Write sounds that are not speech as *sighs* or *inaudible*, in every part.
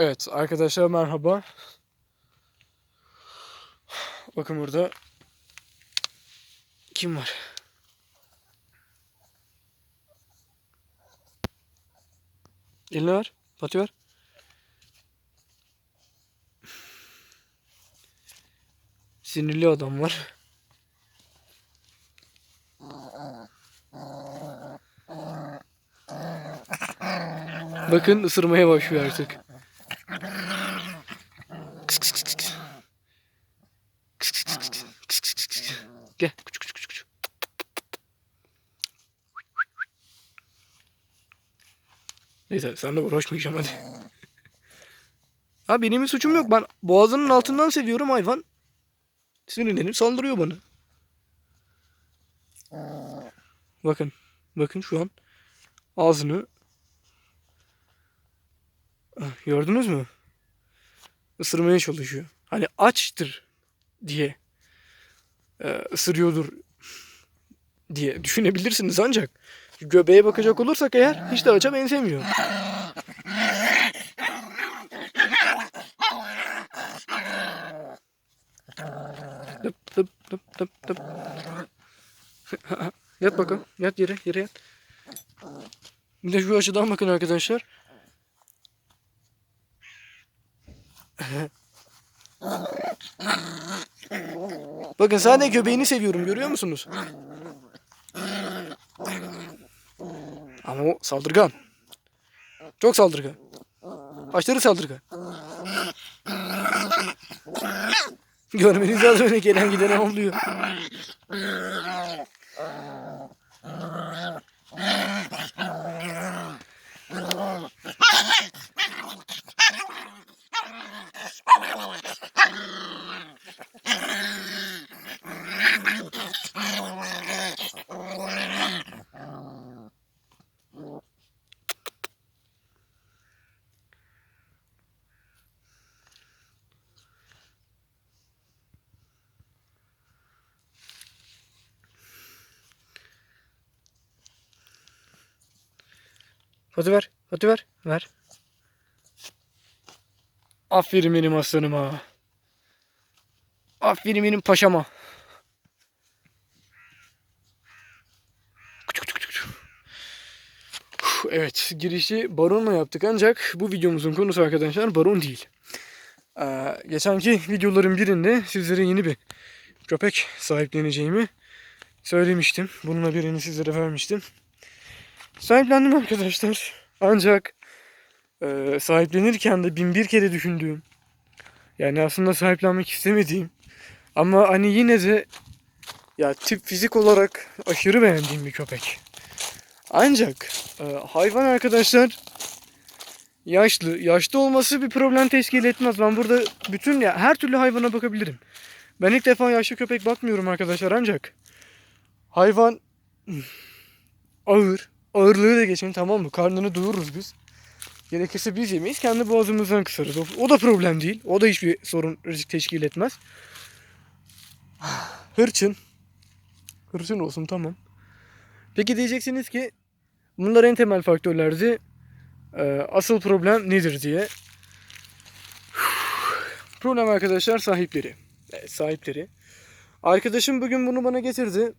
Evet arkadaşlar merhaba. Bakın burada kim var? Elini ver. Pati ver. Sinirli adam var. Bakın ısırmaya başlıyor artık. Gel. Küçük küçük küçük. Neyse seninle uğraşmayacağım hadi. Ha benim bir suçum yok. Ben boğazının altından seviyorum hayvan. Sinirlenip saldırıyor bana. Bakın. Bakın şu an ağzını Gördünüz mü? Isırmaya çalışıyor. Hani açtır diye e, ısırıyordur diye düşünebilirsiniz ancak göbeğe bakacak olursak eğer hiç de aça benzemiyor. Tıp tıp tıp tıp tıp. *laughs* yat bakalım. Yat yere. Yere yat. Bir de şu açıdan bakın arkadaşlar. Bakın sadece göbeğini seviyorum görüyor musunuz? Ama o saldırgan. Çok saldırgan. Aşırı saldırgan. Görmeniz lazım öyle gelen giden oluyor. Hadi ver. Hadi ver. Ver. Aferin benim aslanıma. Aferin benim paşama. Evet girişi baronla yaptık ancak bu videomuzun konusu arkadaşlar baron değil. Ee, geçenki videoların birinde sizlere yeni bir köpek sahipleneceğimi söylemiştim. Bununla birini sizlere vermiştim. Sahiplendim arkadaşlar. Ancak e, sahiplenirken de bin bir kere düşündüğüm yani aslında sahiplenmek istemediğim ama hani yine de ya tip fizik olarak aşırı beğendiğim bir köpek. Ancak e, hayvan arkadaşlar yaşlı. Yaşlı olması bir problem teşkil etmez. Ben burada bütün ya her türlü hayvana bakabilirim. Ben ilk defa yaşlı köpek bakmıyorum arkadaşlar ancak hayvan ağır. Ağırlığı da geçin tamam mı? Karnını doyururuz biz. Gerekirse biz yemeyiz. Kendi boğazımızdan kısarız. O, o da problem değil. O da hiçbir sorun risk teşkil etmez. Hırçın. Hırçın olsun tamam. Peki diyeceksiniz ki bunlar en temel faktörlerdi. Ee, asıl problem nedir diye. Problem arkadaşlar sahipleri. Evet, sahipleri. Arkadaşım bugün bunu bana getirdi.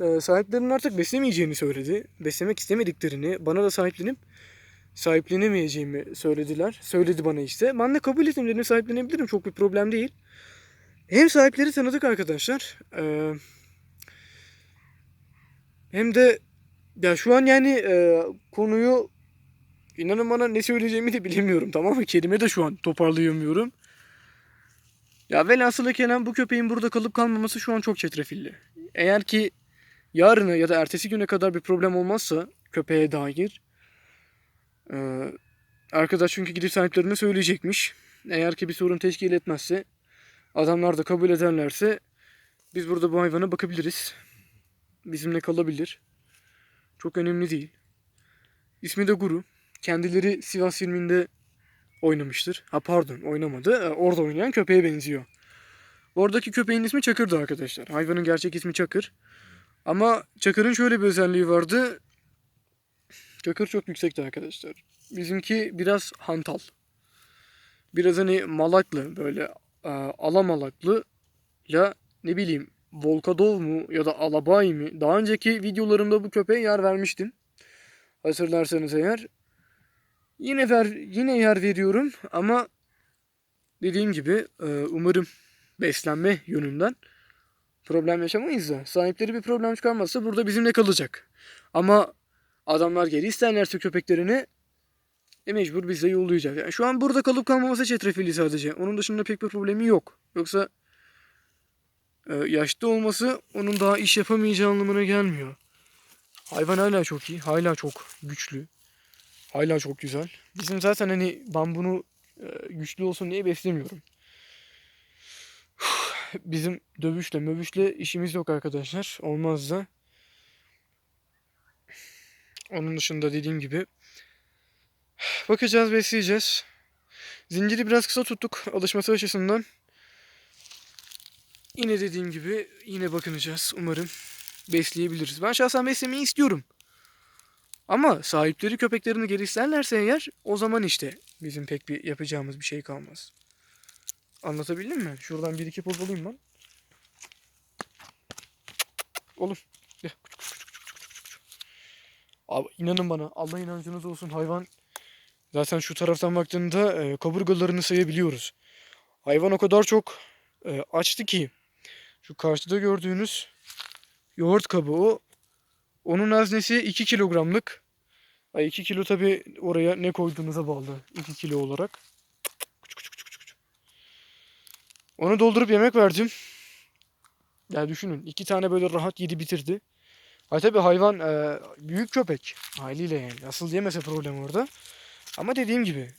Ee, sahiplerinin artık beslemeyeceğini söyledi. Beslemek istemediklerini, bana da sahiplenip sahiplenemeyeceğimi söylediler. Söyledi bana işte. Ben de kabul ettim dedim sahiplenebilirim. Çok bir problem değil. Hem sahipleri tanıdık arkadaşlar. Ee, hem de ya şu an yani e, konuyu inanın bana ne söyleyeceğimi de bilemiyorum tamam mı? Kelime de şu an toparlayamıyorum. Ya velhasılı kelam bu köpeğin burada kalıp kalmaması şu an çok çetrefilli. Eğer ki yarını ya da ertesi güne kadar bir problem olmazsa köpeğe dair ee, arkadaş çünkü gidip sahiplerine söyleyecekmiş. Eğer ki bir sorun teşkil etmezse adamlar da kabul ederlerse biz burada bu hayvana bakabiliriz. Bizimle kalabilir. Çok önemli değil. İsmi de Guru. Kendileri Sivas filminde oynamıştır. Ha pardon oynamadı. Ee, Orada oynayan köpeğe benziyor. Oradaki köpeğin ismi Çakır'dı arkadaşlar. Hayvanın gerçek ismi Çakır. Ama Çakır'ın şöyle bir özelliği vardı. Çakır çok yüksekti arkadaşlar. Bizimki biraz hantal. biraz hani malaklı böyle e, alamalaklı ya ne bileyim Volkadov mu ya da Alabay mı? Daha önceki videolarımda bu köpeğe yer vermiştim. Hatırlarsanız eğer. Yine ver yine yer veriyorum ama dediğim gibi e, umarım beslenme yönünden problem yaşamayız da sahipleri bir problem çıkarmazsa burada bizimle kalacak. Ama adamlar geri isterlerse köpeklerini e mecbur bize yollayacak. Yani şu an burada kalıp kalmaması çetrefilli sadece. Onun dışında pek bir problemi yok. Yoksa e, yaşlı olması onun daha iş yapamayacağı anlamına gelmiyor. Hayvan hala çok iyi. Hala çok güçlü. Hala çok güzel. Bizim zaten hani ben bunu e, güçlü olsun diye beslemiyorum. Bizim dövüşle mövüşle işimiz yok arkadaşlar. Olmaz da. Onun dışında dediğim gibi bakacağız, besleyeceğiz. Zinciri biraz kısa tuttuk alışması açısından. Yine dediğim gibi yine bakınacağız. Umarım besleyebiliriz. Ben şahsen beslemeyi istiyorum. Ama sahipleri köpeklerini geri isterlerse eğer o zaman işte bizim pek bir yapacağımız bir şey kalmaz. Anlatabildim mi? Şuradan bir iki poz alayım ben. Oğlum. Abi inanın bana. Allah inancınız olsun hayvan. Zaten şu taraftan baktığında e, kaburgalarını sayabiliyoruz. Hayvan o kadar çok e, açtı ki. Şu karşıda gördüğünüz yoğurt kabuğu. Onun haznesi 2 kilogramlık. Ay 2 kilo tabi oraya ne koyduğunuza bağlı. 2 kilo olarak. Onu doldurup yemek verdim. Ya düşünün iki tane böyle rahat yedi bitirdi. Ha tabi hayvan e, büyük köpek haliyle yani. Asıl yemese problem orada. Ama dediğim gibi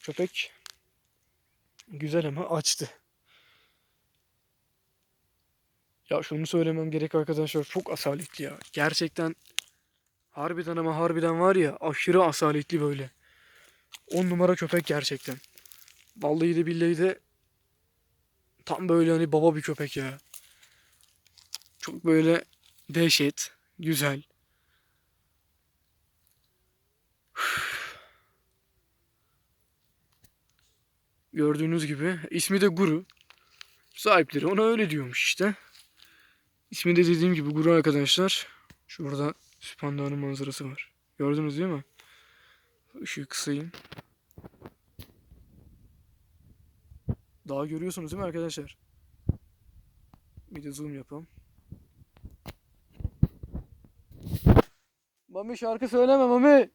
köpek güzel ama açtı. Ya şunu söylemem gerek arkadaşlar çok asaletli ya. Gerçekten harbiden ama harbiden var ya aşırı asaletli böyle. 10 numara köpek gerçekten. Vallahi de billahi de tam böyle hani baba bir köpek ya. Çok böyle dehşet, güzel. Gördüğünüz gibi ismi de Guru. Sahipleri ona öyle diyormuş işte. İsmi de dediğim gibi Guru arkadaşlar. Şurada Süphandar'ın manzarası var. Gördünüz değil mi? Işığı kısayım. Daha görüyorsunuz değil mi arkadaşlar? Bir de zoom yapalım. Mami şarkı söyleme Mami.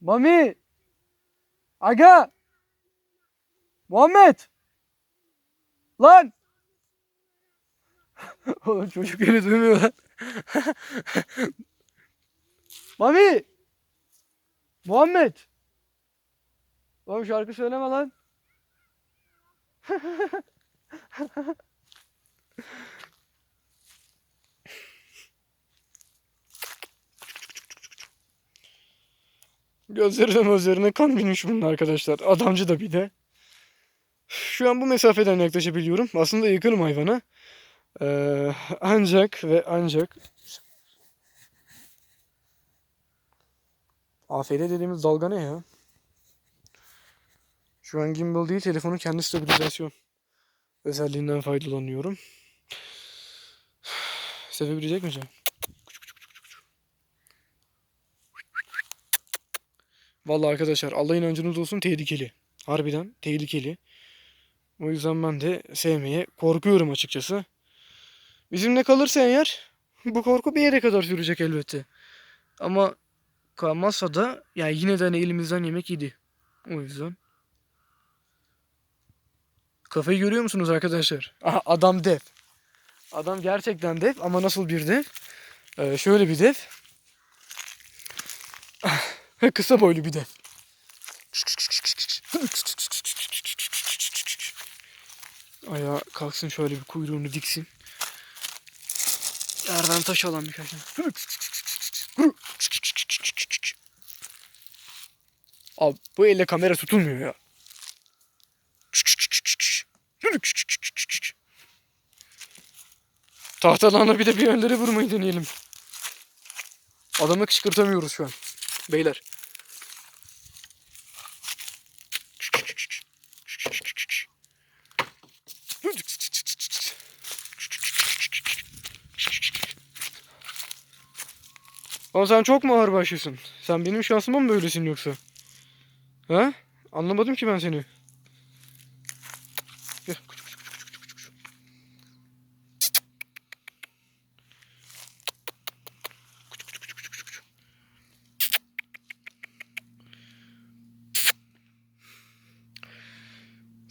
Mami. Aga. Muhammed. Lan. *laughs* Oğlum çocuk beni duymuyor lan. *laughs* Mami. Muhammed. Oğlum şarkı söyleme lan. Gözlerine gözlerine kan binmiş bunun arkadaşlar. Adamcı da bir de. Şu an bu mesafeden yaklaşabiliyorum. Aslında yakınım hayvana. Ee, ancak ve ancak AFD dediğimiz dalga ne ya? Şu an gimbal değil telefonun kendi stabilizasyon özelliğinden faydalanıyorum. *sighs* Sevebilecek mi canım? Vallahi arkadaşlar Allah inancınız olsun tehlikeli. Harbiden tehlikeli. O yüzden ben de sevmeye korkuyorum açıkçası. Bizimle kalırsa eğer *laughs* bu korku bir yere kadar sürecek elbette. Ama kalmazsa da yani yine de hani elimizden yemek yedi. O yüzden. Kafayı görüyor musunuz arkadaşlar? Aha, adam dev. Adam gerçekten dev ama nasıl bir dev? Ee, şöyle bir dev. *laughs* Kısa boylu bir dev. Ayağa kalksın şöyle bir kuyruğunu diksin. Yerden taş alan birkaç tane. Abi bu elle kamera tutulmuyor ya. Tahtalarına bir de bir önlere vurmayı deneyelim. Adamı kışkırtamıyoruz şu an. Beyler. Ama sen çok mu ağır başlıyorsun? Sen benim şansıma mı böylesin yoksa? Ha? Anlamadım ki ben seni.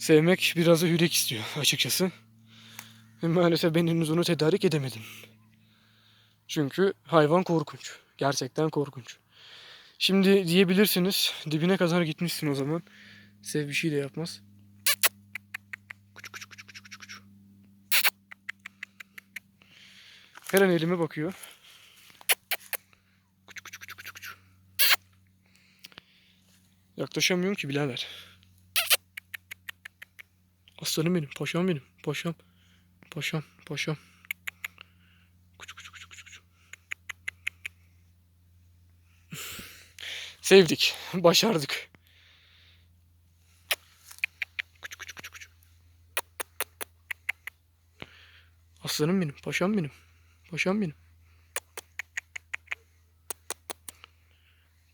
Sevmek biraz da yürek istiyor açıkçası. Ve maalesef ben henüz onu tedarik edemedim. Çünkü hayvan korkunç. Gerçekten korkunç. Şimdi diyebilirsiniz dibine kadar gitmişsin o zaman. Sev bir şey de yapmaz. Her an elime bakıyor. Yaklaşamıyorum ki birader. Aslanım benim, paşam benim, paşam. Paşam, paşam. Küçük küçük küçük. küçük. Sevdik, başardık. Küçük küçük küçük küçük. Aslanım benim, paşam benim. Paşam benim.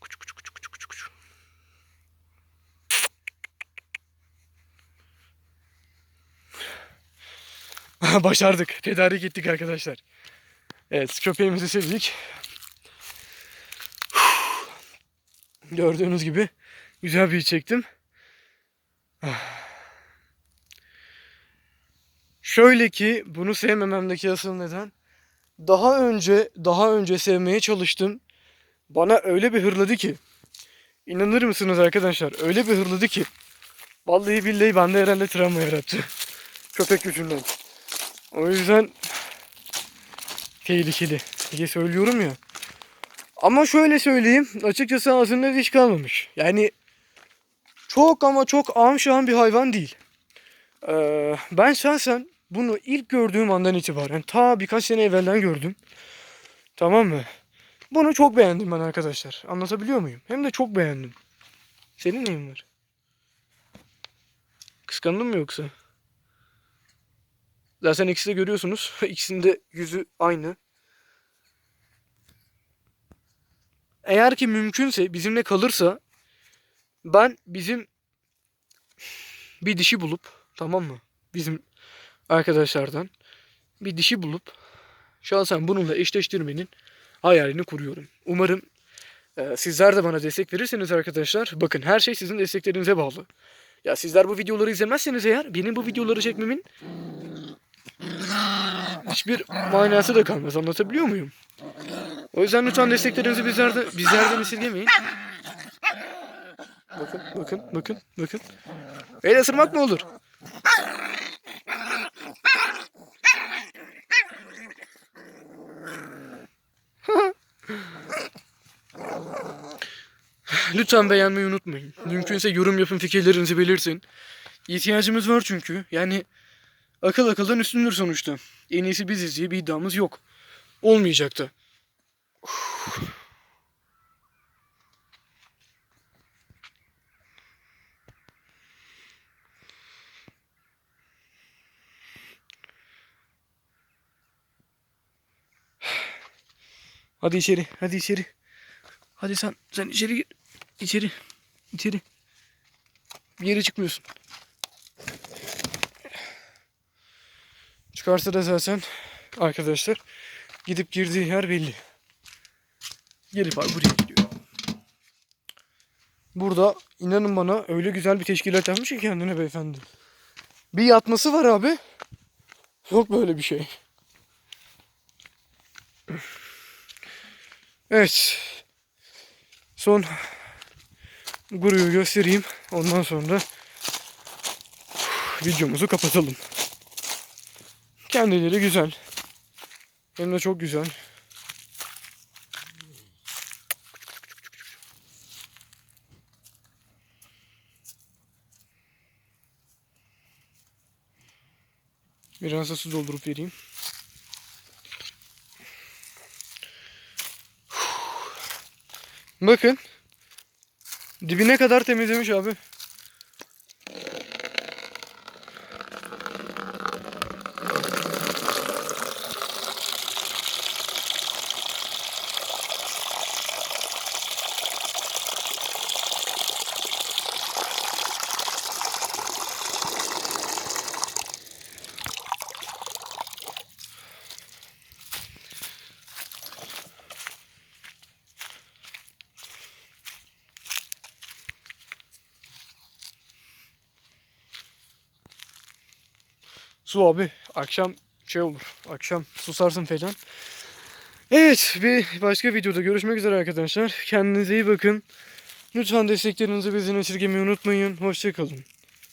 Küçük küçük küçük küçük küçük küçük. *laughs* Başardık. Tedarik ettik arkadaşlar. Evet köpeğimizi sevdik. Gördüğünüz gibi güzel bir çektim. Şöyle ki bunu sevmememdeki asıl neden daha önce daha önce sevmeye çalıştım. Bana öyle bir hırladı ki inanır mısınız arkadaşlar öyle bir hırladı ki vallahi billahi bende herhalde travma yarattı. Köpek gücünden. O yüzden tehlikeli diye söylüyorum ya. Ama şöyle söyleyeyim. Açıkçası ağzında diş kalmamış. Yani çok ama çok amşan bir hayvan değil. Ee, ben şahsen bunu ilk gördüğüm andan itibaren ta birkaç sene evvelden gördüm. Tamam mı? Bunu çok beğendim ben arkadaşlar. Anlatabiliyor muyum? Hem de çok beğendim. Senin neyin var? Kıskandın mı yoksa? Zaten ikisi de görüyorsunuz. *laughs* İkisinin de yüzü aynı. Eğer ki mümkünse bizimle kalırsa ben bizim bir dişi bulup tamam mı? Bizim arkadaşlardan bir dişi bulup şahsen bununla eşleştirmenin hayalini kuruyorum. Umarım e, sizler de bana destek verirseniz arkadaşlar. Bakın her şey sizin desteklerinize bağlı. Ya sizler bu videoları izlemezseniz eğer benim bu videoları çekmemin hiçbir manası da kalmaz. Anlatabiliyor muyum? O yüzden lütfen desteklerinizi bizlerde, bizlerden esirgemeyin. Bakın, bakın, bakın, bakın. El ısırmak mı olur? *laughs* Lütfen beğenmeyi unutmayın. Mümkünse yorum yapın, fikirlerinizi belirtin. İhtiyacımız var çünkü. Yani akıl akıldan üstündür sonuçta. En iyisi biziz diye bir iddiamız yok. Olmayacak da. Hadi içeri, hadi içeri. Hadi sen, sen içeri gir. İçeri, içeri. Bir yere çıkmıyorsun. Çıkarsa da zaten arkadaşlar gidip girdiği yer belli. Gelip abi buraya gidiyor. Burada inanın bana öyle güzel bir teşkilat yapmış ki kendine beyefendi. Bir yatması var abi. Yok böyle bir şey. Evet. Son guruyu göstereyim. Ondan sonra videomuzu kapatalım. Kendileri güzel. Hem de çok güzel. Biraz da su doldurup vereyim. Bakın. Dibine kadar temizlemiş abi. Su abi akşam şey olur. Akşam susarsın falan. Evet bir başka videoda görüşmek üzere arkadaşlar. Kendinize iyi bakın. Lütfen desteklerinizi bizden esirgemeyi unutmayın. Hoşçakalın.